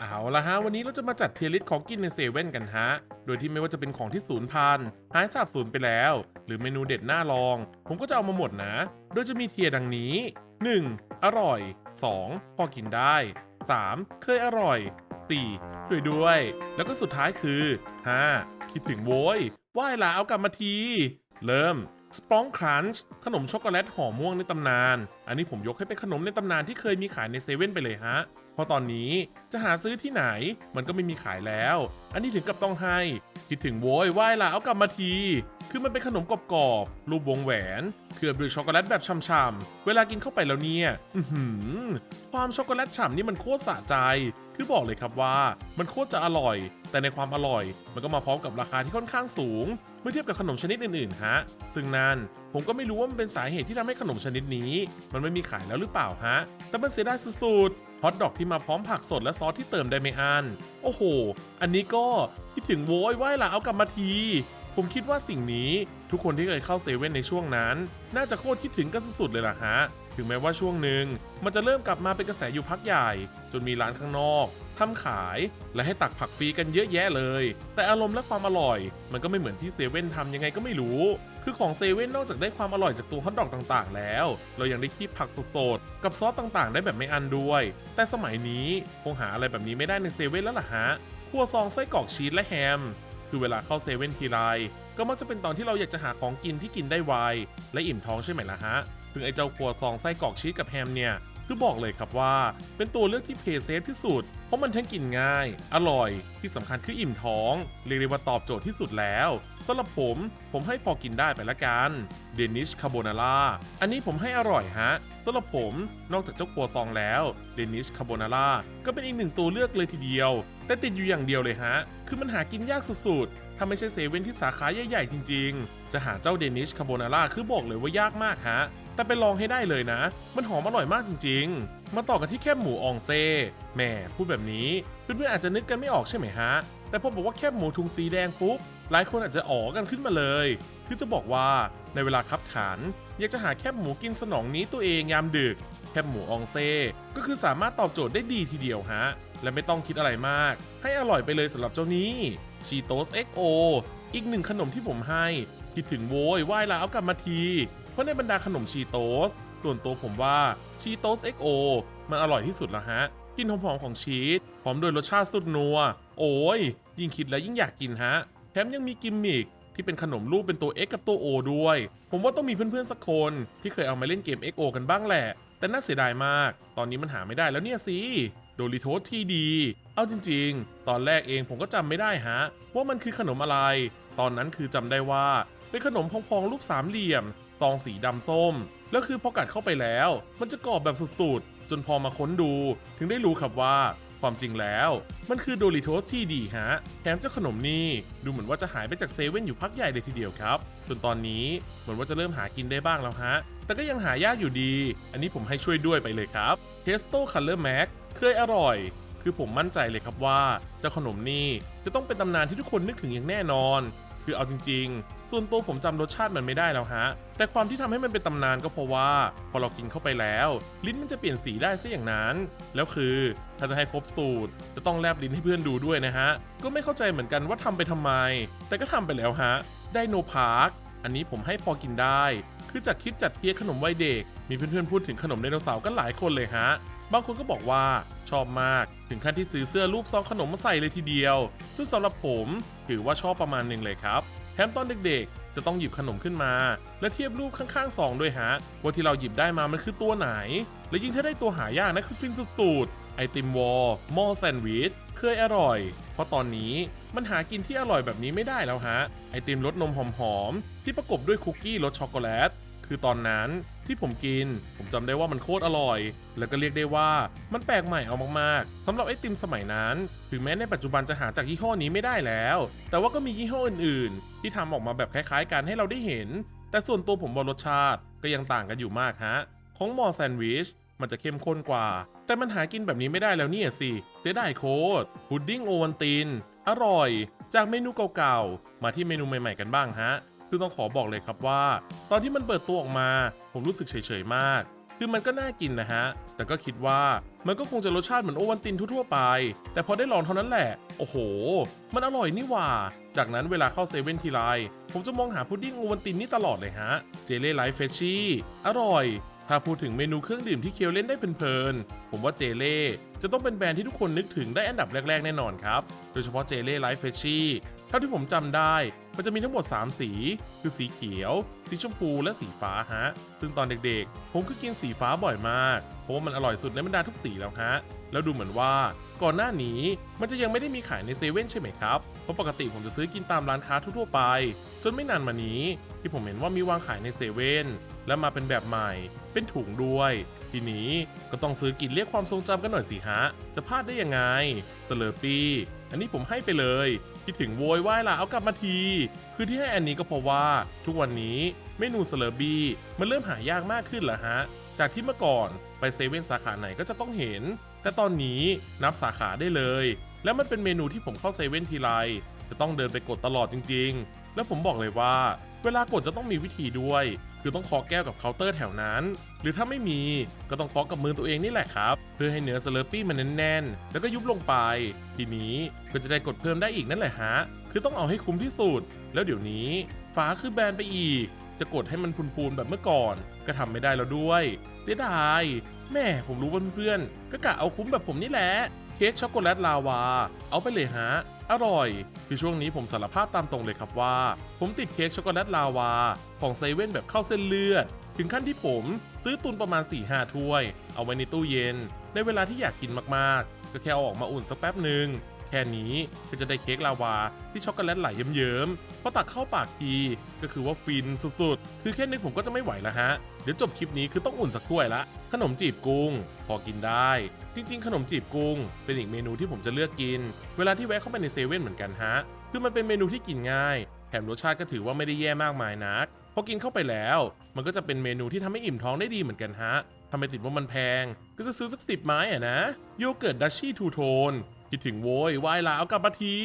เอาละฮะ วันนี้เราจะมาจัดเทียร์ลิสของกินในเซเว่นกันฮะ โดยที่ไม่ว่าจะเป็นของที่สูญพันธุ์หายสาบสูญไปแล้ว หรือเมนูเด็ดน่าลอง ผมก็จะเอามาหมดนะ โดยจะมีเทียร์ดังนี้ 1. อร่อย 2. พอกินได้ 3. เคยอร่อย 4. ช่วยด้วย แล้วก็สุดท้ายคือ 5. คิดถึงโว้ยว่ายละเอากลับมาที เริ่ม สปองครันช์ขนมช็อกโกแลตห่อม่วงในตำนาน อันนี้ผมยกให้เป็นขนมในตำนานที่เคยมีขายในเซเว่นไปเลยฮะ เพราะตอนนี้จะหาซื้อที่ไหนมันก็ไม่มีขายแล้ว อันนี้ถึงกับต้องให้ คิดถึงโว้ยว่ายละเอากลับมาที คือมันเป็นขนมกรอบๆรูปวงแหวน เคลือบด้วยช็อกโกแลตแบบช่ำๆเวลากินเข้าไปแล้วเนี่ยความช็อกโกแลตฉ่ำนี่มันโคตรสะใจ คือบอกเลยครับว่ามันโคตรจะอร่อย แต่ในความอร่อย มันก็มาพร้อมกับราคาที่ค่อนข้างสูง เมื่อเทียบกับขนมชนิดอื่นๆฮะซึ่งนั่นผมก็ไม่รู้ว่ามันเป็นสาเหตุที่ทำให้ขนมชนิดนี้ มันไม่มีขายแล้วหรือเปล่าฮะ แต่มันเสียดายสุดๆฮอทดอกที่มาพร้อมผักสดและซอสที่เติมได้ไม่อันโอ้โห อันนี้ก็คิดถึงโว้ยว่ายละเอากลับมาทีผมคิดว่าสิ่งนี้ทุกคนที่เคยเข้าเซเว่นในช่วงนั้น น่าจะโคตรคิดถึงกันสุดๆเลยล่ะฮะ ถึงแม้ว่าช่วงหนึ่งมันจะเริ่มกลับมาเป็นกระแสอยู่พักใหญ่ จนมีร้านข้างนอกทำขายและให้ตักผักฟรีกันเยอะแยะเลย แต่อารมณ์และความอร่อย มันก็ไม่เหมือนที่เซเว่นทำยังไงก็ไม่รู้ คือของเซเว่นนอกจากได้ความอร่อยจากตัวฮอทดอกต่างๆ แล้ว เรายังได้คีบผักสดๆ กับซอสต่างๆ ได้แบบไม่อันด้วย แต่สมัยนี้คงหาอะไรแบบนี้ไม่ได้ในเซเว่นแล้วล่ะฮะครัวซองไส้กรอกชีสและแฮม คือเวลาเข้าเซเว่นทีไรก็มักจะเป็นตอนที่เราอยากจะหาของกินที่กินได้ไวและอิ่มท้องใช่ไหมล่ะฮะ ถึงไอ้เจ้าครัวซองไส้กรอกชีสกับแฮมเนี่ยคือบอกเลยครับว่า เป็นตัวเลือกที่เพย์เซฟที่สุด เพราะมันทั้งกินง่าย อร่อยที่สำคัญคืออิ่มท้อง เรียกได้ว่าตอบโจทย์ที่สุดแล้วสำหรับผม ผมให้พอกินได้ไปละกันเดนิชคาโบนาร่าอันนี้ผมให้อร่อยฮะสำหรับผมนอกจากเจ้าครัวซองแล้วเดนิชคาโบนาร่าก็เป็นอีกหนึ่งตัวเลือกเลยทีเดียว แต่ติดอยู่อย่างเดียวเลยฮะ คือมันหากินยากสุดๆถ้าไม่ใช่เซเว่นที่สาขาใหญ่ๆจริง ๆ จะหาเจ้าเดนิชคาโบนาร่าคือบอกเลยว่ายากมากฮะ แต่ไปลองให้ได้เลยนะ มันหอมอร่อยมากจริง ๆ มาต่อกันที่แคบหมูอองเซ่แหมพูดแบบนี้เพื่อนๆอาจจะนึกกันไม่ออกใช่ไหมฮะ แต่พอบอกว่าแคบหมูทุงสีแดงปุ๊บหลายคนอาจจะอ๋อกันขึ้นมาเลยคือจะบอกว่าในเวลาคับขัน อยากจะหาแคบหมูกินสนองนี้ตัวเองยามดึก แคบหมูอองเซ่ก็คือสามารถตอบโจทย์ได้ดีทีเดียวฮะ และไม่ต้องคิดอะไรมาก ให้อร่อยไปเลยสำหรับเจ้านี้ชีโตส XO อีกหนึ่งขนมที่ผมให้ คิดถึงโว้ยว่ายลาเอากลับมาที เพราะในบรรดาขนมชีโตสส่วนตัวผมว่าชีโตส XO มันอร่อยที่สุดแล้วฮะ กลินหอมๆของชีสพร้อมด้วยรสชาติสุดนัว โอ้ย ยิ่งคิดแล้วยิ่งอยากกินฮะ แถมยังมีกิมมิคที่เป็นขนมรูปเป็นตัว X กับตัว O ด้วย ผมว่าต้องมีเพื่อนๆสักคนที่เคยเอามาเล่นเกม XO กันบ้างแหละ แต่น่าเสียดายมาก ตอนนี้มันหาไม่ได้แล้วเนี่ยสิ โดริโทสที่ดี เอาจริงๆ ตอนแรกเองผมก็จำไม่ได้ฮะ ว่ามันคือขนมอะไร ตอนนั้นคือจำได้ว่า เป็นขนมพองๆลูกสามเหลี่ยม ซองสีดำส้ม แล้วคือพอกัดเข้าไปแล้ว มันจะกรอบแบบสุดๆ จนพอมาค้นดู ถึงได้รู้ครับว่า ความจริงแล้ว มันคือโดริโทสที่ดีฮะ แถมเจ้าขนมนี่ดูเหมือนว่าจะหายไปจากเซเว่นอยู่พักใหญ่เลยทีเดียวครับ จนตอนนี้เหมือนว่าจะเริ่มหากินได้บ้างแล้วฮะ แต่ก็ยังหายากอยู่ดี อันนี้ผมให้ช่วยด้วยไปเลยครับเทสโต้คัลเลอร์แม็กเคยอร่อยคือผมมั่นใจเลยครับว่าเจ้าขนมนี่จะต้องเป็นตำนานที่ทุกคนนึกถึงอย่างแน่นอน คือเอาจริงๆ ส่วนตัวผมจำรสชาติมันไม่ได้แล้วฮะ แต่ความที่ทำให้มันเป็นตำนานก็เพราะว่า พอเรากินเข้าไปแล้ว ลิ้นมันจะเปลี่ยนสีได้ซะอย่างนั้น แล้วคือถ้าจะให้ครบสูตร จะต้องแลบลิ้นให้เพื่อนดูด้วยนะฮะ ก็ไม่เข้าใจเหมือนกันว่าทำไปทำไม แต่ก็ทำไปแล้วฮะ ไดโนพาร์ค อันนี้ผมให้พอกินได้ คือจากคลิปจัดเทียขนมวัยเด็ก มีเพื่อนๆพูดถึงขนมไดโนเสาร์กันหลายคนเลยฮะ บางคนก็บอกว่าชอบมากถึงขั้นที่ซื้อเสื้อรูปซองขนมมาใส่เลยทีเดียว ซึ่งสำหรับผมถือว่าชอบประมาณหนึ่งเลยครับแถมตอนเด็กๆ จะต้องหยิบขนมขึ้นมา และเทียบรูปข้างๆซองด้วยฮะ ว่าที่เราหยิบได้มามันคือตัวไหน และยิ่งถ้าได้ตัวหายากนะคือฟินสุดๆไอติมวอลม้อแซนด์วิชเคยอร่อย เพราะตอนนี้มันหากินที่อร่อยแบบนี้ไม่ได้แล้วฮะ ไอติมรสนมหอมๆ ที่ประกบด้วยคุกกี้รสช็อกโกแลต คือตอนนั้น ที่ผมกิน ผมจำได้ว่ามันโคตรอร่อย แล้วก็เรียกได้ว่ามันแปลกใหม่เอามากๆสำหรับไอติมสมัยนั้น ถึงแม้ในปัจจุบันจะหาจากยี่ห้อนี้ไม่ได้แล้ว แต่ว่าก็มียี่ห้ออื่นๆ ที่ทำออกมาแบบคล้ายๆ กันให้เราได้เห็น แต่ส่วนตัวผมว่ารสชาติก็ยังต่างกันอยู่มากฮะของมอแซนด์วิชมันจะเข้มข้นกว่า แต่มันหากินแบบนี้ไม่ได้แล้วเนี่ยสิเสียดายโคตรพุดดิ้งโอวันติน อร่อย จากเมนูเก่าๆ มาที่เมนูใหม่ๆกันบ้างฮะ คือต้องขอบอกเลยครับว่า ตอนที่มันเปิดตัวออกมา ผมรู้สึกเฉยๆมาก คือมันก็น่ากินนะฮะ แต่ก็คิดว่ามันก็คงจะรสชาติเหมือนโอวันตินทั่วๆไป แต่พอได้ลองเท่านั้นแหละ โอ้โห มันอร่อยนี่หว่า จากนั้นเวลาเข้าเซเว่นทีไร ผมจะมองหาพุดดิ้งโอวันตินนี่ตลอดเลยฮะ เจเล่ไลฟ์เฟชชี่ อร่อย ถ้าพูดถึงเมนูเครื่องดื่มที่เคียวเล่นได้เพลินๆ ผมว่าเจเล่จะต้องเป็นแบรนด์ที่ทุกคนนึกถึงได้อันดับแรกๆ แน่นอนครับ โดยเฉพาะเจเล่ไลฟ์เฟชชี่เท่าที่ผมจำได้ มันจะมีทั้งหมด 3 สี คือสีเขียว สีชมพูและสีฟ้าฮะ ซึ่งตอนเด็กๆ ผมก็กินสีฟ้าบ่อยมาก เพราะว่ามันอร่อยสุดในบรรดาทุกสีแล้วฮะ แล้วดูเหมือนว่า ก่อนหน้านี้มันจะยังไม่ได้มีขายในเซเว่นใช่ไหมครับ เพราะปกติผมจะซื้อกินตามร้านค้าทั่วๆไป จนไม่นานมานี้ ที่ผมเห็นว่ามีวางขายในเซเว่นและมาเป็นแบบใหม่ เป็นถุงด้วย ทีนี้ก็ต้องซื้อกินเรียกความทรงจำกันหน่อยสิฮะ จะพลาดได้ยังไงเตลอปี้อันนี้ผมให้ไปเลยคิดถึงโวยวายล่ะเอากลับมาที คือที่ให้อันนี้ก็เพราะว่า ทุกวันนี้เมนูเซเลอบี้มันเริ่มหายากมากขึ้นแล้วฮะ จากที่เมื่อก่อนไปเซเว่นสาขาไหนก็จะต้องเห็น แต่ตอนนี้นับสาขาได้เลย แล้วมันเป็นเมนูที่ผมเข้าเซเว่นทีไรจะต้องเดินไปกดตลอดจริง ๆ แล้วผมบอกเลยว่า เวลากดจะต้องมีวิธีด้วย คือต้องเคาะแก้วกับเคาน์เตอร์แถวนั้น หรือถ้าไม่มีก็ต้องเคาะกับมือตัวเองนี่แหละครับ เพื่อให้เนื้อสเลอร์ปี้มันแน่นๆ แล้วก็ยุบลงไป ทีนี้ก็จะได้กดเพิ่มได้อีกนั่นแหละฮะ คือต้องเอาให้คุ้มที่สุด แล้วเดี๋ยวนี้ฝาคือแบนไปอีก จะกดให้มันพูนๆแบบเมื่อก่อน ก็ทำไม่ได้แล้วด้วยเสียดายแม่ผมรู้เพื่อนๆก็กะเอาคุ้มแบบผมนี่แหละ เค้กช็อกโกแลตลาวา เอาไปเลยฮะ อร่อย คือช่วงนี้ผมสารภาพตามตรงเลยครับว่า ผมติดเค้กช็อกโกแลตลาวา ของเซเว่นแบบเข้าเส้นเลือด ถึงขั้นที่ผมซื้อตุนประมาณ4-5ถ้วย เอาไว้ในตู้เย็น ในเวลาที่อยากกินมากๆ ก็แค่เอาออกมาอุ่นสักแป๊บหนึ่ง แค่นี้ก็จะได้เค้กลาวาที่ช็อกโกแลตไหลเยิ้มๆพอตักเข้าปากทีก็คือว่าฟินสุดๆ คือแค่นึกผมก็จะไม่ไหวแล้วฮะ เดี๋ยวจบคลิปนี้คือต้องอุ่นสักถ้วยละ ขนมจีบกุ้ง พอกินได้ จริงๆ ขนมจีบกุ้ง เป็นอีกเมนูที่ผมจะเลือกกิน เวลาที่แวะเข้าไปในเซเว่นเหมือนกันฮะ คือมันเป็นเมนูที่กินง่าย แถมรสชาติก็ถือว่าไม่ได้แย่มากมายนัก พอกินเข้าไปแล้ว มันก็จะเป็นเมนูที่ทำให้อิ่มท้องได้ดีเหมือนกันฮะทำไมติดว่ามันแพง ก็จะซื้อสักสิบไม้อะนะ โยเกิร์ตดัชชี่ทูโทน คิดถึงโวยวายลาเอากลับมาที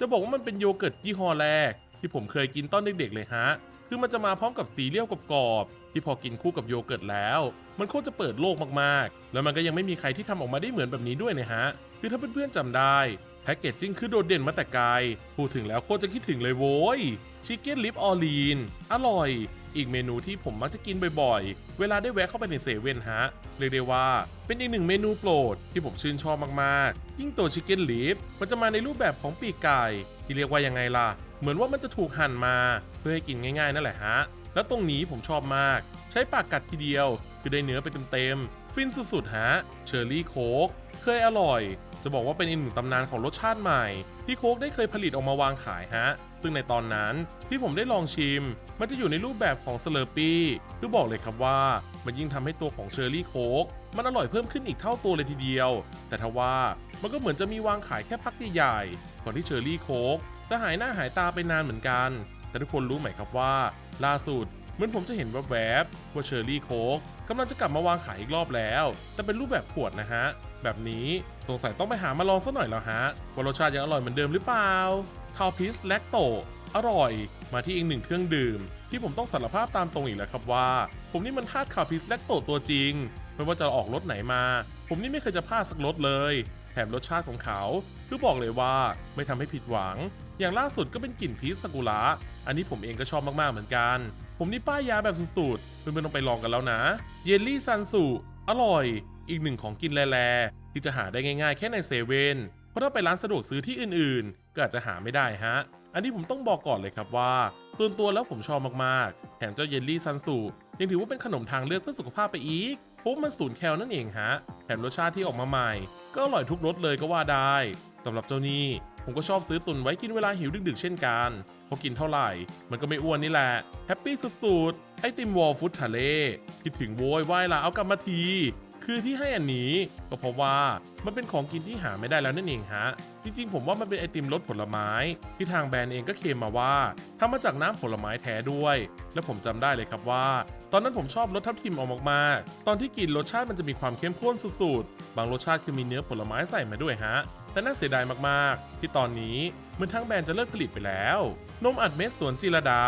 จะบอกว่ามันเป็นโยเกิร์ตยี่ห้อแรก ที่ผมเคยกินตอนเด็กๆเลยฮะ คือมันจะมาพร้อมกับซีเรียลกรอบๆที่พอกินคู่กับโยเกิร์ตแล้ว มันโคตรจะเปิดโลกมากๆ แล้วมันก็ยังไม่มีใครที่ทำออกมาได้เหมือนแบบนี้ด้วยนะฮะ คือถ้าเพื่อนๆจำได้แพ็กเกจจิ้งคือโดดเด่นมาแต่ไกล พูดถึงแล้วโคตรจะคิดถึงเลยโว้ยชิคเก้นลิปออลีน อร่อย อีกเมนูที่ผมมักจะกินบ่อยๆ เวลาได้แวะเข้าไปในเซเว่นฮะ เรียกได้ว่าเป็นอีกหนึ่งเมนูโปรดที่ผมชื่นชอบมากๆ ยิ่งตัวชิคเก้นลิปมันจะมาในรูปแบบของปีกไก่ ที่เรียกว่ายังไงล่ะ เหมือนว่ามันจะถูกหั่นมา เพื่อให้กินง่ายๆนั่นแหละฮะ แล้วตรงนี้ผมชอบมาก ใช้ปากกัดทีเดียวคือได้เนื้อไปเต็มๆ ฟินสุดๆฮะ เชอร์รี่โค้กเคยอร่อย จะบอกว่าเป็นอีกหนึ่งตำนานของรสชาติใหม่ ที่โค้กได้เคยผลิตออกมาวางขายฮะ ซึ่งในตอนนั้นที่ผมได้ลองชิม มันจะอยู่ในรูปแบบของสเลอร์ปี้คือบอกเลยครับว่า มันยิ่งทำให้ตัวของเชอร์รี่โค้กมันอร่อยเพิ่มขึ้นอีกเท่าตัวเลยทีเดียว แต่ทว่ามันก็เหมือนจะมีวางขายแค่พักใหญ่ๆก่อนที่เชอร์รี่โค้กจะหายหน้าหายตาไปนานเหมือนกัน แต่ทุกคนรู้ไหมครับว่า ล่าสุดเหมือนผมจะเห็นแวบๆว่าเชอร์รี่โค้กกำลังจะกลับมาวางขายอีกรอบแล้ว แต่เป็นรูปแบบขวดนะฮะ แบบนี้สงสัยต้องไปหามาลองสักหน่อยแล้วฮะว่ารสชาติยังอร่อยเหมือนเดิมหรือเปล่า คาวพิสแลคโต อร่อย มาที่อีกหนึ่งเครื่องดื่ม ที่ผมต้องสารภาพตามตรงอีกแล้วครับว่า ผมนี่มันทาสคาวพิสแลคโตตัวจริง ไม่ว่าจะออกรสไหนมา ผมนี่ไม่เคยจะพลาดสักรสเลย แถมรสชาติของเขาคือบอกเลยว่าไม่ทำให้ผิดหวัง อย่างล่าสุดก็เป็นกลิ่นพีชซากุระอันนี้ผมเองก็ชอบมากๆเหมือนกัน ผมนี่ป้ายยาแบบสุดๆเพื่อนๆต้องไปลองกันแล้วนะ เยลลี่ซันสุอร่อย อีกหนึ่งของกินแลๆที่จะหาได้ง่ายๆ แค่ในเซเว่น เพราะถ้าไปร้านสะดวกซื้อที่อื่นๆ ก็อาจจะหาไม่ได้ฮะ อันนี้ผมต้องบอกก่อนเลยครับว่าส่วนตัวแล้วผมชอบมากๆ แถมเจ้าเยลลี่ซันสุยังถือว่าเป็นขนมทางเลือกเพื่อสุขภาพไปอีกเพราะมันศูนแคลนั่นเองฮะ แถมรสชาติที่ออกมาใหม่ ก็อร่อยทุกรสเลยก็ว่าได้สำหรับเจ้านี่ผมก็ชอบซื้อตุนไว้กินเวลาหิวดึกๆ เช่นกันพอกินเท่าไหร่ มันก็ไม่อ้วนนี่แหละ แฮปปี้สุดๆ ไอติมวอลฟุตทะเลคิดถึงโวยวายละเอากลับมาที คือที่ให้อันนี้ก็เพราะว่ามันเป็นของกินที่หาไม่ได้แล้วนั่นเองฮะ จริงๆ ผมว่ามันเป็นไอติมรสผลไม้ ที่ทางแบรนด์เองก็เคลมมาว่าทำมาจากน้ำผลไม้แท้ด้วย และผมจำได้เลยครับว่า ตอนนั้นผมชอบรสทับทิมออกมากๆ ตอนที่กินรสชาติมันจะมีความเข้มข้นสุดๆ บางรสชาติคือมีเนื้อผลไม้ใส่มาด้วยฮะ แต่น่าเสียดายมากๆ ที่ตอนนี้เหมือนทั้งแบรนด์จะเลิกผลิตไปแล้ว นมอัดเม็ดสวนจิรดา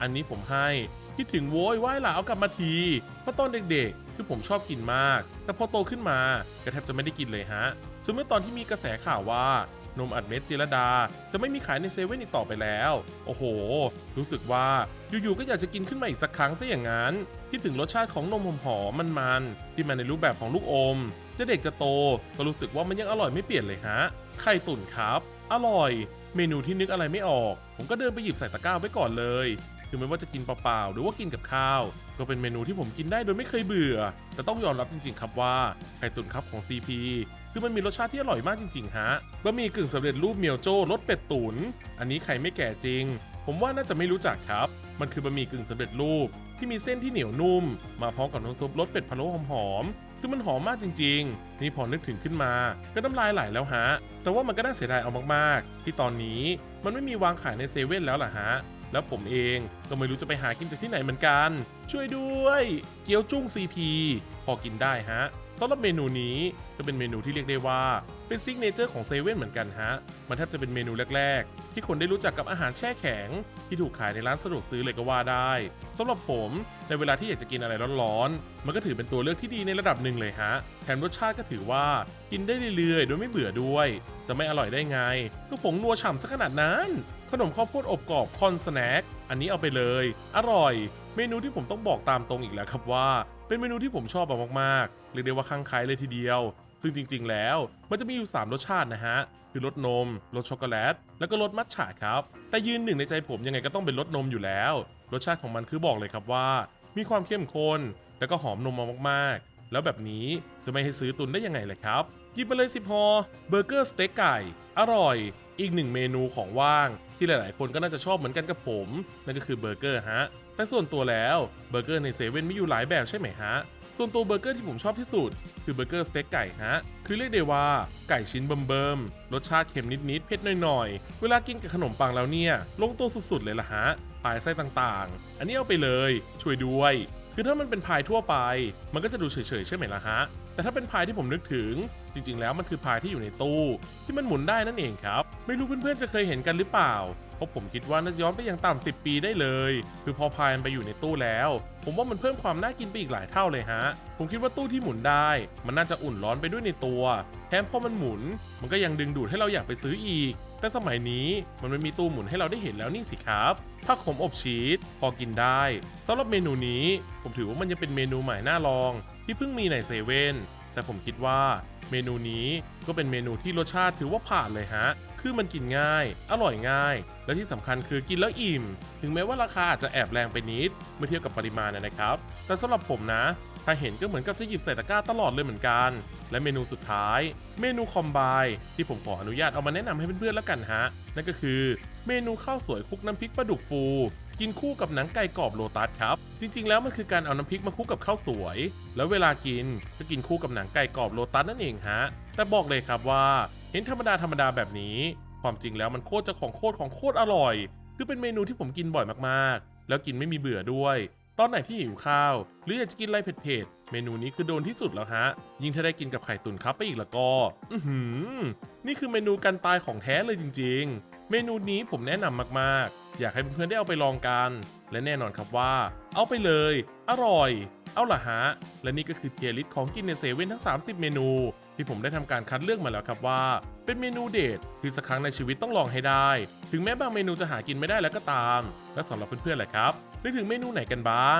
อันนี้ผมให้คิดถึงโว้ยว่ายหล่ะเอากลับมาทีเพราะตอนเด็กๆ คือผมชอบกินมาก แต่พอโตขึ้นมาก็แทบจะไม่ได้กินเลยฮะส่วนเมื่อตอนที่มีกระแสข่าวว่านมอัดเม็ดเจลดา จะไม่มีขายในเซเว่นอีกต่อไปแล้ว โอ้โห รู้สึกว่าอยู่ๆก็อยากจะกินขึ้นมาอีกสักครั้งซะอย่างนั้นคิดถึงรสชาติของนมหอมๆมันๆที่มาในรูปแบบของลูกอม จะเด็กจะโต ก็รู้สึกว่ามันยังอร่อยไม่เปลี่ยนเลยฮะ ไข่ตุ๋นครับ อร่อย เมนูที่นึกอะไรไม่ออก ผมก็เดินไปหยิบใส่ตะกร้าไว้ก่อนเลย คือไม่ว่าจะกินเปล่าๆหรือว่ากินกับข้าว ก็เป็นเมนูที่ผมกินได้โดยไม่เคยเบื่อ แต่ต้องยอมรับจริงๆ ครับว่าไข่ตุ๋นครับของ CP คือมันมีรสชาติที่อร่อยมากจริงๆฮะบะหมี่กึ่งสำเร็จรูปเมียวโจ้รสเป็ดตุ๋นอันนี้ใครไม่แก่จริง ผมว่าน่าจะไม่รู้จักครับ มันคือบะหมี่กึ่งสำเร็จรูป ที่มีเส้นที่เหนียวนุ่ม มาพร้อมกับน้ำซุปรสเป็ดพะโล้หอมๆคือมันหอมมากจริง ๆ นี่พอนึกถึงขึ้นมา ก็น้ำลายไหลแล้วฮะ แต่ว่ามันก็น่าเสียดายเอามากๆ ที่ตอนนี้มันไม่มีวางขายในเซเว่นแล้วล่ะฮะ แล้วผมเองก็ไม่รู้จะไปหากินจากที่ไหนเหมือนกัน ช่วยด้วย เกี๊ยวจุ้งซีพอกินได้ฮะสำหรับเมนูนี้ ก็เป็นเมนูที่เรียกได้ว่าเป็นซิกเนเจอร์ของเซเว่นเหมือนกันฮะ มันแทบจะเป็นเมนูแรก ๆ ที่คนได้รู้จักกับอาหารแช่แข็ง ที่ถูกขายในร้านสะดวกซื้อเลยก็ว่าได้สำหรับผมในเวลาที่อยากจะกินอะไรร้อนๆ มันก็ถือเป็นตัวเลือกที่ดีในระดับหนึ่งเลยฮะ แถมรสชาติก็ถือว่ากินได้เรื่อยๆ โดยไม่เบื่อด้วย จะไม่อร่อยได้ไง ก็ผงนัวฉ่ำซะขนาดนั้น ขนมข้าวโพดอบกรอบคอนสแน็ค อันนี้เอาไปเลย อร่อย เมนูที่ผมต้องบอกตามตรงอีกแล้วครับว่า เป็นเมนูที่ผมชอบมากๆ เรียกได้ว่าคลั่งไคล้เลยทีเดียว ซึ่งจริงๆ แล้วมันจะมีอยู่ 3 รสชาตินะฮะ คือรสนม รสช็อกโกแลต แล้วก็รสมัทฉะครับ แต่ยืนหนึ่งในใจผมยังไงก็ต้องเป็นรสนมอยู่แล้ว รสชาติของมันคือบอกเลยครับว่า มีความเข้มข้น แล้วก็หอมนมมามากๆ แล้วแบบนี้จะไม่ให้ซื้อตุนได้ยังไงเลยครับหยิบมาเลยสิพอเบอร์เกอร์สเต็กไก่ อร่อย อีกหนึ่งเมนูของว่าง ที่หลายๆ คนก็น่าจะชอบเหมือนกันกับผม นั่นก็คือเบอร์เกอร์ฮะ แต่ส่วนตัวแล้วเบอร์เกอร์ในเซเว่นมีอยู่หลายแบบใช่ไหมฮะ ส่วนตัวเบอร์เกอร์ที่ผมชอบที่สุด คือเบอร์เกอร์สเต็กไก่ฮะ คือเรียกได้ว่าไก่ชิ้นเบิ่มๆรสชาติเค็มนิดๆเผ็ดหน่อยๆ เวลากินกับขนมปังแล้วเนี่ย ลงตัวสุดๆเลยล่ะฮะปลายไส้ต่างๆ อันนี้เอาไปเลยช่วยด้วย คือถ้ามันเป็นพายทั่วไป มันก็จะดูเฉยๆใช่ไหมล่ะฮะ แต่ถ้าเป็นพายที่ผมนึกถึง จริงๆ แล้วมันคือพายที่อยู่ในตู้ ที่มันหมุนได้นั่นเองครับ ไม่รู้เพื่อนๆจะเคยเห็นกันหรือเปล่า ราะผมคิดว่าน่าจะย้อนไปยังต่ำ10 ปีได้เลย คือพอพายมันไปอยู่ในตู้แล้ว ผมว่ามันเพิ่มความน่ากินไปอีกหลายเท่าเลยฮะ ผมคิดว่าตู้ที่หมุนได้ มันน่าจะอุ่นร้อนไปด้วยในตัว แถมพอมันหมุน มันก็ยังดึงดูดให้เราอยากไปซื้ออีก แต่สมัยนี้มันไม่มีตู้หมุนให้เราได้เห็นแล้วนี่สิครับผักขมอบชีสพอกินได้สำหรับเมนูนี้ ผมถือว่ามันยังเป็นเมนูใหม่น่าลอง ที่เพิ่งมีในเซเว่นแต่ผมคิดว่าเมนูนี้ก็เป็นเมนูที่รสชาติถือว่าผ่านเลยฮะ คือมันกินง่าย อร่อยง่าย และที่สำคัญคือกินแล้วอิ่ม ถึงแม้ว่าราคาอาจจะแอบแรงไปนิดเมื่อเทียบกับปริมาณนะครับ แต่สำหรับผมนะ ถ้าเห็นก็เหมือนกับจะหยิบใส่ตะกร้าตลอดเลยเหมือนกัน และเมนูสุดท้าย เมนูคอมไบที่ผมขออนุญาตเอามาแนะนำให้เพื่อนๆแล้วกันฮะ นั่นก็คือเมนูข้าวสวยคลุกน้ำพริกปลาดุกฟูกินคู่กับหนังไก่กรอบโลตัสครับ จริง ๆ แล้วมันคือการเอาน้ำพริกมาคลุกกับข้าวสวย แล้วเวลากินก็กินคู่กับหนังไก่กรอบโลตัสนั่นเองฮะ แต่บอกเลยครับว่า เห็นธรรมดาธรรมดาแบบนี้ ความจริงแล้วมันโคตรจะของโคตรของโคตรอร่อย คือเป็นเมนูที่ผมกินบ่อยมากๆ แล้วกินไม่มีเบื่อด้วย ตอนไหนที่หิวข้าว หรืออยากจะกินอะไรเผ็ดๆ เมนูนี้คือโดนที่สุดแล้วฮะ ยิ่งถ้าได้กินกับไข่ตุ๋นครับไปอีกแล้วก็ อือหือ นี่คือเมนูกันตายของแท้เลยจริง ๆเมนูนี้ผมแนะนำมาก ๆ อยากให้เพื่อนๆได้เอาไปลองกัน และแน่นอนครับว่า เอาไปเลย อร่อย เอาล่ะฮะ และนี่ก็คือเทียร์ลิสของกินในเซเว่นทั้ง 30 เมนู ที่ผมได้ทำการคัดเลือกมาแล้วครับว่า เป็นเมนูเด็ดที่สักครั้งในชีวิตต้องลองให้ได้ ถึงแม้บางเมนูจะหากินไม่ได้แล้วก็ตาม และสำหรับเพื่อนๆแหละครับนึกถึงเมนูไหนกันบ้าง